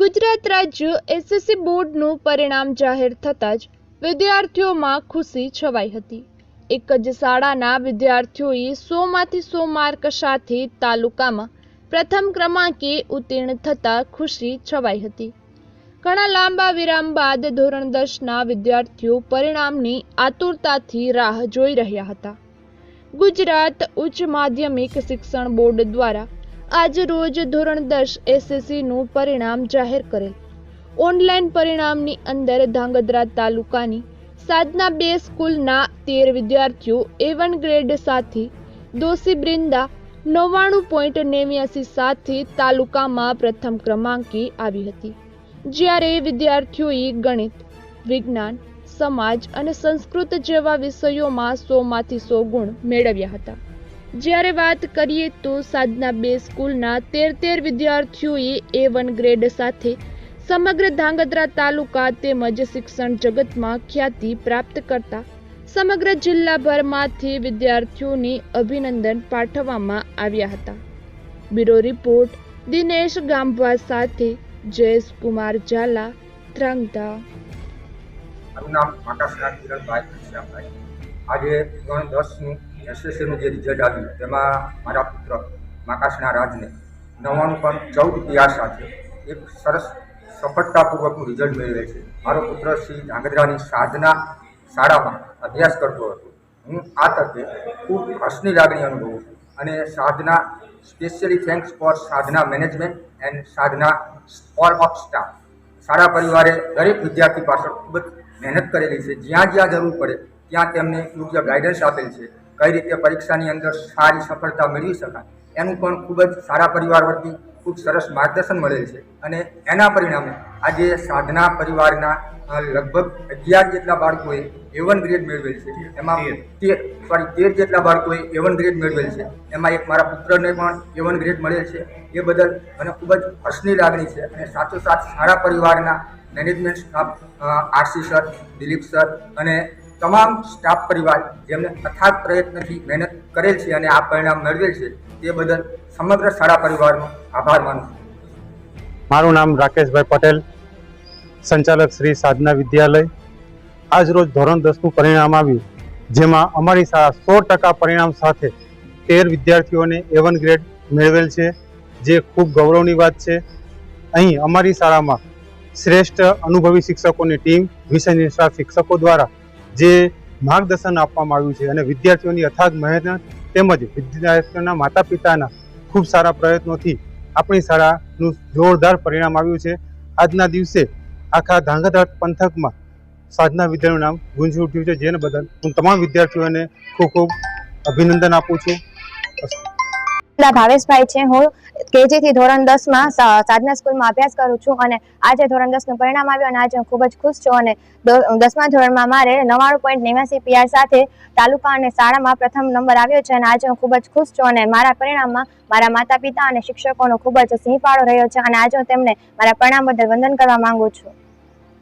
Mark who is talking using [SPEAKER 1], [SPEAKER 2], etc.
[SPEAKER 1] ગુજરાત રાજ્ય એસએસસી બોર્ડનું પરિણામ જાહેર થતાં જ વિદ્યાર્થીઓમાં ખુશી છવાઈ હતી. એક જ શાળાના વિદ્યાર્થીઓએ સોમાંથી સો માર્ક સાથે તાલુકામાં પ્રથમ ક્રમાંકે ઉત્તીર્ણ થતાં ખુશી છવાઈ હતી. ઘણા લાંબા વિરામ બાદ ધોરણ દસના વિદ્યાર્થીઓ પરિણામની આતુરતાથી રાહ જોઈ રહ્યા હતા. ગુજરાત ઉચ્ચ માધ્યમિક શિક્ષણ બોર્ડ દ્વારા આજ રોજ ધોરણ દસ એસએસસીનું પરિણામ જાહેર કરેલ. ઓનલાઈન પરિણામની અંદર ધાંગધ્રા તાલુકાની સાધના બે સ્કૂલના તેર વિદ્યાર્થીઓ એ વન ગ્રેડ સાથી, દોશી બ્રિંદા નવ્વાણું પોઈન્ટ નેવ્યાસી સાથે તાલુકામાં પ્રથમ ક્રમાંકે આવી હતી. જ્યારે વિદ્યાર્થીઓએ ગણિત, વિજ્ઞાન, સમાજ અને સંસ્કૃત જેવા વિષયોમાં સોમાંથી સો ગુણ મેળવ્યા હતા. જ્યારે વાત કરીએ તો સાધના બે સ્કૂલના તેર તેર વિદ્યાર્થીઓએ એ વન ગ્રેડ સાથે સમગ્ર ધાંગધ્રા તાલુકા તેમજ શિક્ષણ જગતમાં ખ્યાતિ પ્રાપ્ત કરતા સમગ્ર જિલ્લાભરમાંથી વિદ્યાર્થીઓને અભિનંદન પાઠવવામાં આવ્યા હતા. બ્યુરો રિપોર્ટ, દિનેશ ગાંભવા સાથે જયેશ કુમાર ઝાલા
[SPEAKER 2] ત્રાંગધા આજે ધોરણ દસનું એસએસસીનું જે રિઝલ્ટ આવ્યું, તેમાં મારા પુત્ર માકાશના રાજને નવ્વાણું પણ ચૌદ પીઆર સાથે એક સરસ સફળતાપૂર્વકનું રિઝલ્ટ મેળવે છે. મારો પુત્ર શ્રી ધાંગધ્રાની સાધના શાળામાં અભ્યાસ કરતો હતો. હું આ તકે ખૂબ હર્ષની લાગણી અનુભવું છું અને Sadhana specially thanks for Sadhana management and Sadhana all of staff શાળા પરિવારે દરેક વિદ્યાર્થી પાછળ ખૂબ જ મહેનત કરેલી છે. જ્યાં જ્યાં જરૂર પડે, ત્યાં તેમને યોગ્ય ગાઈડન્સ આપેલ છે. કઈ રીતે પરીક્ષાની અંદર સારી સફળતા મેળવી શકાય? એનું પણ ખૂબ જ સારા પરિવાર વતી ખૂબ સરસ માર્ગદર્શન મળેલ છે. અને એના પરિણામે આજે સાધના પરિવારના લગભગ અગિયાર જેટલા બાળકોએ એવન ગ્રેડ મેળવેલ છે. એમાં તેર. સોરી તેર જેટલા બાળકોએ એવન ગ્રેડ મેળવેલ છે. એમાં એક મારા પુત્રને પણ એવન ગ્રેડ મળેલ છે. એ બદલ મને ખૂબ જ હર્ષની લાગણી છે અને સાથોસાથ સારા પરિવારના management staff RC sir Dilip sir અને તમામ સ્ટાફ પરિવાર જેમને અથાગ પ્રયત્નથી મહેનત કરેલ છે અને આ પરિણામ મેળવેલ છે, તે બદલ સમગ્ર શાળા પરિવારનો આભાર માનું છું.
[SPEAKER 3] મારું નામ રાકેશભાઈ પટેલ, સંચાલક શ્રી સાધના વિદ્યાલય. આજ રોજ ધોરણ દસનું પરિણામ આવ્યું, જેમાં અમારી શાળા સો ટકા પરિણામ સાથે તેર વિદ્યાર્થીઓને એવન ગ્રેડ મેળવેલ છે, જે ખૂબ ગૌરવની વાત છે. અહીં અમારી શાળામાં શ્રેષ્ઠ અનુભવી શિક્ષકોની ટીમ, વિષય નિષ્ણાત શિક્ષકો દ્વારા જે માર્ગદર્શન આપવામાં આવ્યું છે અને વિદ્યાર્થીઓની અથાગ મહેનત તેમજ વિદ્યાર્થીઓના માતા પિતાના ખૂબ સારા પ્રયત્નોથી આપણી શાળાનું જોરદાર પરિણામ આવ્યું છે. આજના દિવસે આખા ધાંગધ્રા પંથકમાં સાધના વિદ્યાનું નામ ગુંજી ઉઠ્યું છે. જેને બદલ હું તમામ વિદ્યાર્થીઓને ખૂબ ખૂબ અભિનંદન આપું છું.
[SPEAKER 4] ભાવેશભાઈ છે. હું કેજી થી ધોરણ દસમાં સાધના સ્કૂલમાં અભ્યાસ કરું છું અને આજે ધોરણ દસનું પરિણામ આવ્યું અને આજે હું ખૂબ જ ખુશ છું અને દસમા ધોરણમાં મારે નવાણું પોઈન્ટ નેવ્યાસી પીઆર સાથે તાલુકા અને શાળામાં પ્રથમ નંબર આવ્યો છે અને આજે હું ખૂબ જ ખુશ છું અને મારા પરિણામમાં મારા માતા પિતા અને શિક્ષકોનો ખૂબ જ સિંહ ફાળો રહ્યો છે અને આજે હું તેમને મારા પરિણામ બદલ વંદન કરવા માંગુ છું.